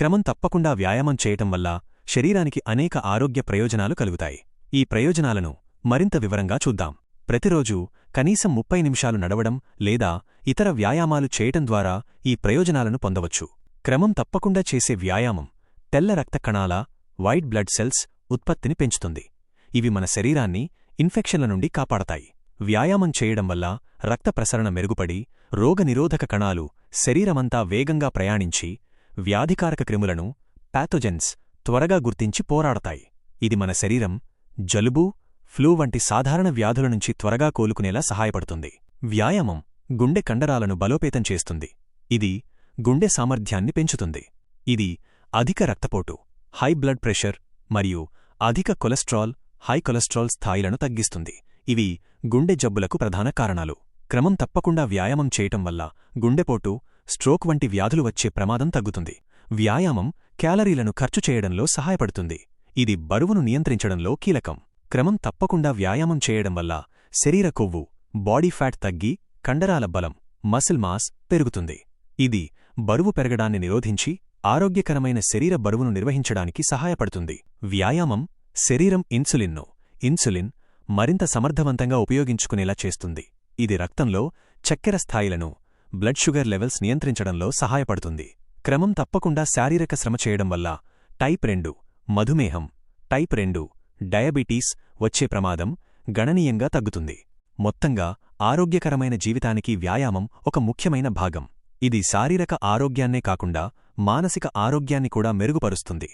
క్రమం తప్పకుండా వ్యాయామం చేయటం వల్ల శరీరానికి అనేక ఆరోగ్య ప్రయోజనాలు కలుగుతాయి. ఈ ప్రయోజనాలను మరింత వివరంగా చూద్దాం. ప్రతిరోజూ కనీసం ముప్పై నిమిషాలు నడవడం లేదా ఇతర వ్యాయామాలు చేయటం ద్వారా ఈ ప్రయోజనాలను పొందవచ్చు. క్రమం తప్పకుండా చేసే వ్యాయామం తెల్ల రక్త కణాల వైట్ బ్లడ్ సెల్స్ ఉత్పత్తిని పెంచుతుంది. ఇవి మన శరీరాన్ని ఇన్ఫెక్షన్ల నుండి కాపాడతాయి. వ్యాయామం చేయడం వల్ల రక్త ప్రసరణ మెరుగుపడి రోగనిరోధక కణాలు శరీరమంతా వేగంగా ప్రయాణించి వ్యాధికారక క్రిములను పాథోజెన్స్ త్వరగా గుర్తించి పోరాడతాయి. ఇది మన శరీరం జలుబు ఫ్లూ వంటి సాధారణ వ్యాధుల నుంచి త్వరగా కోలుకునేలా సహాయపడుతుంది. వ్యాయామం గుండె కండరాలను బలోపేతం చేస్తుంది. ఇది గుండె సామర్థ్యాన్ని పెంచుతుంది. ఇది అధిక రక్తపోటు హై బ్లడ్ ప్రెషర్ మరియు అధిక కొలెస్ట్రాల్ హై కొలెస్ట్రాల్ స్థాయిలను తగ్గిస్తుంది. ఇవి గుండె జబ్బులకు ప్రధాన కారణాలు. క్రమం తప్పకుండా వ్యాయామం చేయటం వల్ల గుండెపోటు స్ట్రోక్ వంటి వ్యాధులు వచ్చే ప్రమాదం తగ్గుతుంది. వ్యాయామం క్యాలరీలను ఖర్చు చేయడంలో సహాయపడుతుంది. ఇది బరువును నియంత్రించడంలో కీలకం. క్రమం తప్పకుండా వ్యాయామం చేయడం వల్ల శరీర కొవ్వు బాడీ ఫ్యాట్ తగ్గి కండరాల బలం మసిల్ మాస్ పెరుగుతుంది. ఇది బరువు పెరగడాన్ని నిరోధించి ఆరోగ్యకరమైన శరీర బరువును నిర్వహించడానికి సహాయపడుతుంది. వ్యాయామం శరీరం ఇన్సులిన్ను ఇన్సులిన్ మరింత సమర్థవంతంగా ఉపయోగించుకునేలా చేస్తుంది. ఇది రక్తంలో చక్కెర స్థాయిలను బ్లడ్ షుగర్ లెవెల్స్ నియంత్రించడంలో సహాయపడుతుంది. క్రమం తప్పకుండా శారీరక శ్రమ చేయడం వల్ల టైప్ రెండు మధుమేహం టైప్ రెండు డయాబెటీస్ వచ్చే ప్రమాదం గణనీయంగా తగ్గుతుంది. మొత్తంగా ఆరోగ్యకరమైన జీవితానికి వ్యాయామం ఒక ముఖ్యమైన భాగం. ఇది శారీరక ఆరోగ్యాన్నే కాకుండా మానసిక ఆరోగ్యాన్ని కూడా మెరుగుపరుస్తుంది.